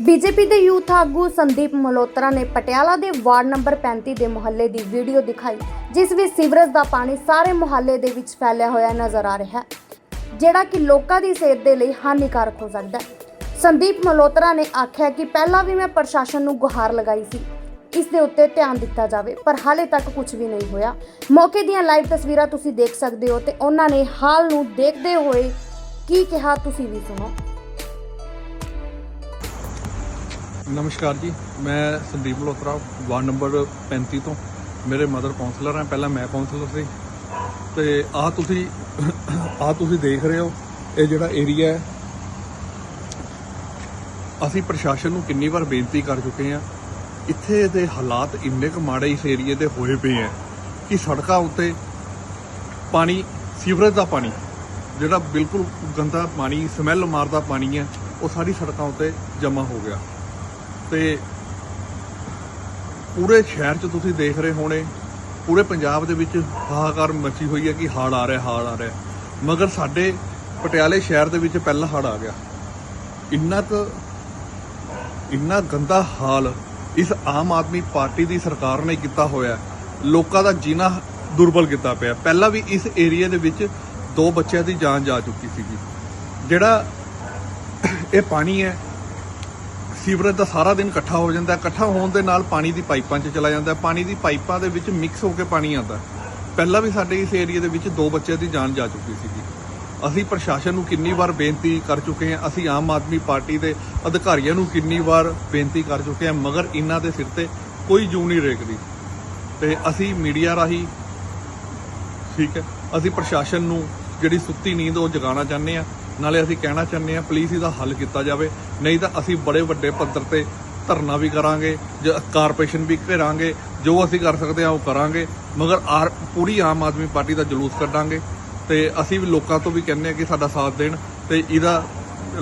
BJP ਦੇ youth ਆਗੂ ਸੰਦੀਪ ਮਲਹੋਤਰਾ ਨੇ ਪਟਿਆਲਾ ਦੇ ਵਾਰਡ ਨੰਬਰ 35 ਦੇ ਮੁਹੱਲੇ ਦੀ ਵੀਡੀਓ ਦਿਖਾਈ, ਜਿਸ ਵਿੱਚ ਸੀਵਰੇਜ ਦਾ ਪਾਣੀ ਸਾਰੇ ਮੁਹੱਲੇ ਦੇ ਵਿੱਚ ਫੈਲਿਆ ਹੋਇਆ ਨਜ਼ਰ ਆ ਰਿਹਾ ਹੈ, ਜਿਹੜਾ ਕਿ ਲੋਕਾਂ ਦੀ ਸਿਹਤ ਦੇ ਲਈ ਹਾਨੀਕਾਰਕ ਹੋ ਸਕਦਾ ਹੈ। ਸੰਦੀਪ ਮਲਹੋਤਰਾ ਨੇ ਆਖਿਆ ਕਿ ਪਹਿਲਾਂ ਵੀ ਮੈਂ ਪ੍ਰਸ਼ਾਸਨ ਨੂੰ ਗੁਹਾਰ ਲਗਾਈ ਸੀ, ਇਸ ਦੇ ਉੱਤੇ ਧਿਆਨ ਦਿੱਤਾ ਜਾਵੇ, ਪਰ ਹਾਲੇ ਤੱਕ ਕੁਝ ਵੀ ਨਹੀਂ ਹੋਇਆ। ਮੌਕੇ ਦੀਆਂ ਲਾਈਵ ਤਸਵੀਰਾਂ ਤੁਸੀਂ ਦੇਖ ਸਕਦੇ ਹੋ ਤੇ ਉਹਨਾਂ ਨੇ ਹਾਲ ਨੂੰ ਦੇਖਦੇ ਹੋਏ ਕੀ ਕਿਹਾ ਤੁਸੀਂ ਵੀ ਸੁਣੋ। ਨਮਸਕਾਰ ਜੀ, ਮੈਂ ਸੰਦੀਪ ਮਲਹੋਤਰਾ ਵਾਰਡ ਨੰਬਰ 35 ਤੋਂ। ਮੇਰੇ ਮਦਰ ਕਾਉਂਸਲਰ ਹੈ, ਪਹਿਲਾਂ ਮੈਂ ਕਾਉਂਸਲਰ ਸੀ। ਤੇ ਆਹ ਤੁਸੀਂ ਆਹ ਤੁਸੀਂ ਦੇਖ ਰਹੇ ਹੋ, ਇਹ ਜਿਹੜਾ ਏਰੀਆ ਹੈ। ਅਸੀਂ ਪ੍ਰਸ਼ਾਸਨ ਨੂੰ ਕਿੰਨੀ ਵਾਰ ਬੇਨਤੀ ਕਰ ਚੁੱਕੇ ਹਾਂ, ਇੱਥੇ ਦੇ ਹਾਲਾਤ ਇੰਨੇ ਕੁ ਮਾੜੇ ਇਸ ਏਰੀਏ ਦੇ ਹੋਏ ਪਏ ਆ ਕਿ ਸੜਕਾਂ ਉੱਤੇ ਪਾਣੀ, ਸੀਵਰੇਜ ਦਾ ਪਾਣੀ, ਜਿਹੜਾ ਬਿਲਕੁਲ ਗੰਦਾ ਪਾਣੀ, ਸਮੈਲ ਮਾਰਦਾ ਪਾਣੀ ਹੈ, ਉਹ ਸਾਰੀ ਸੜਕਾਂ ਉੱਤੇ ਜਮ੍ਹਾਂ ਹੋ ਗਿਆ। ਤੇ ਪੂਰੇ ਸ਼ਹਿਰ 'ਚ ਤੁਸੀਂ ਦੇਖ ਰਹੇ ਹੋਣੇ, ਪੂਰੇ ਪੰਜਾਬ ਦੇ ਵਿੱਚ ਹਾਹਾਕਾਰ ਮਚੀ ਹੋਈ ਹੈ ਕਿ ਹੜ੍ਹ ਆ ਰਿਹਾ ਹੜ੍ਹ ਆ ਰਿਹਾ। ਮਗਰ ਸਾਡੇ ਪਟਿਆਲੇ ਸ਼ਹਿਰ ਦੇ ਵਿੱਚ ਪਹਿਲਾ ਹੜ੍ਹ ਆ ਗਿਆ। ਇੰਨਾ ਕੁ, ਇੰਨਾ ਗੰਦਾ ਹਾਲ ਇਸ ਆਮ ਆਦਮੀ ਪਾਰਟੀ ਦੀ ਸਰਕਾਰ ਨੇ ਕੀਤਾ ਹੋਇਆ ਲੋਕਾਂ ਦਾ ਜੀਣਾ ਦੁਰਬਲ ਕੀਤਾ ਪਿਆ। ਪਹਿਲਾਂ ਵੀ ਇਸ ਏਰੀਆ ਦੇ ਵਿੱਚ ਦੋ ਬੱਚਿਆਂ ਦੀ ਜਾਨ ਜਾ ਚੁੱਕੀ ਸੀਗੀ। ਜਿਹੜਾ ਇਹ ਪਾਣੀ ਹੈ ਸੀਵਰੇਜ ਦਾ ਸਾਰਾ ਦਿਨ ਇਕੱਠਾ ਹੋ ਜਾਂਦਾ ਇਕੱਠਾ ਹੋਣ ਦੇ ਨਾਲ ਪਾਣੀ ਦੀ ਪਾਈਪਾਂ 'ਚ ਚਲਾ ਜਾਂਦਾ ਪਾਣੀ ਦੀ ਪਾਈਪਾਂ ਦੇ ਵਿੱਚ ਮਿਕਸ ਹੋ ਕੇ ਪਾਣੀ ਆਉਂਦਾ ਪਹਿਲਾਂ ਵੀ ਸਾਡੇ ਇਸ ਏਰੀਆ ਦੇ ਵਿੱਚ ਦੋ ਬੱਚਿਆਂ ਦੀ ਜਾਨ ਜਾ ਚੁੱਕੀ ਸੀਗੀ। ਅਸੀਂ ਪ੍ਰਸ਼ਾਸਨ ਨੂੰ ਕਿੰਨੀ ਵਾਰ ਬੇਨਤੀ ਕਰ ਚੁੱਕੇ ਹਾਂ, ਅਸੀਂ ਆਮ ਆਦਮੀ ਪਾਰਟੀ ਦੇ ਅਧਿਕਾਰੀਆਂ ਨੂੰ ਕਿੰਨੀ ਵਾਰ ਬੇਨਤੀ ਕਰ ਚੁੱਕੇ ਹਾਂ, ਮਗਰ ਇਹਨਾਂ ਦੇ ਸਿਰ ਤੇ ਕੋਈ ਜੂ ਨਹੀਂ ਰੇਕਦੀ। ਤੇ ਅਸੀਂ ਮੀਡੀਆ ਰਾਹੀਂ, ਠੀਕ ਹੈ, ਅਸੀਂ ਪ੍ਰਸ਼ਾਸਨ ਨੂੰ ਜਿਹੜੀ ਸੁੱਤੀ ਨੀਂਦ ਉਹ ਜਗਾਉਣਾ ਚਾਹੁੰਦੇ ਆ ਨਾਲੇ ਅਸੀਂ ਕਹਿਣਾ ਚਾਹੁੰਦੇ ਆ ਪਲੀਜ਼ ਇਹਦਾ ਹੱਲ ਕੀਤਾ ਜਾਵੇ। ਨਹੀਂ ਤਾਂ ਅਸੀਂ ਬੜੇ ਵੱਡੇ ਪੱਧਰ ਤੇ ਧਰਨਾ ਵੀ ਕਰਾਂਗੇ, ਜ ਕਾਰਪੋਰੇਸ਼ਨ ਵੀ ਘੇਰਾਂਗੇ, ਜੋ ਅਸੀਂ ਕਰ ਸਕਦੇ ਆ ਉਹ ਕਰਾਂਗੇ। ਮਗਰ ਆਰ ਪੂਰੀ ਆਮ ਆਦਮੀ ਪਾਰਟੀ ਦਾ ਜਲੂਸ ਕੱਢਾਂਗੇ। ਤੇ ਅਸੀਂ ਵੀ ਲੋਕਾਂ ਤੋਂ ਵੀ ਕਹਿੰਦੇ ਆ ਕਿ ਸਾਡਾ ਸਾਥ ਦੇਣ ਤੇ ਇਹਦਾ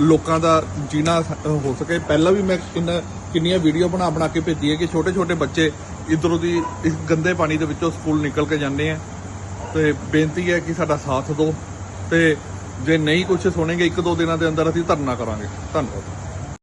ਲੋਕਾਂ ਦਾ ਜੀਣਾ ਹੋ ਸਕੇ। ਪਹਿਲਾਂ ਵੀ ਮੈਂ ਕਿੰਨਾ ਕਿੰਨੀਆਂ ਵੀਡੀਓ ਬਣਾ ਬਣਾ ਕੇ ਭੇਜੀ ਹੈ ਕਿ ਛੋਟੇ ਛੋਟੇ ਬੱਚੇ ਇਧਰੋਂ ਦੀ ਇਸ ਗੰਦੇ ਪਾਣੀ ਦੇ ਵਿੱਚੋਂ ਸਕੂਲ ਨਿਕਲ ਕੇ ਜਾਂਦੇ ਆ। ਤੇ ਬੇਨਤੀ ਹੈ ਕਿ ਸਾਡਾ ਸਾਥ ਦਿਓ। ਤੇ ਜੇ ਨਹੀਂ ਕੁਝ ਸੁਣੇਗੇ ਇੱਕ ਦੋ ਦਿਨਾਂ ਦੇ ਅੰਦਰ ਅਸੀਂ ਧਰਨਾ ਕਰਾਂਗੇ। ਧੰਨਵਾਦ।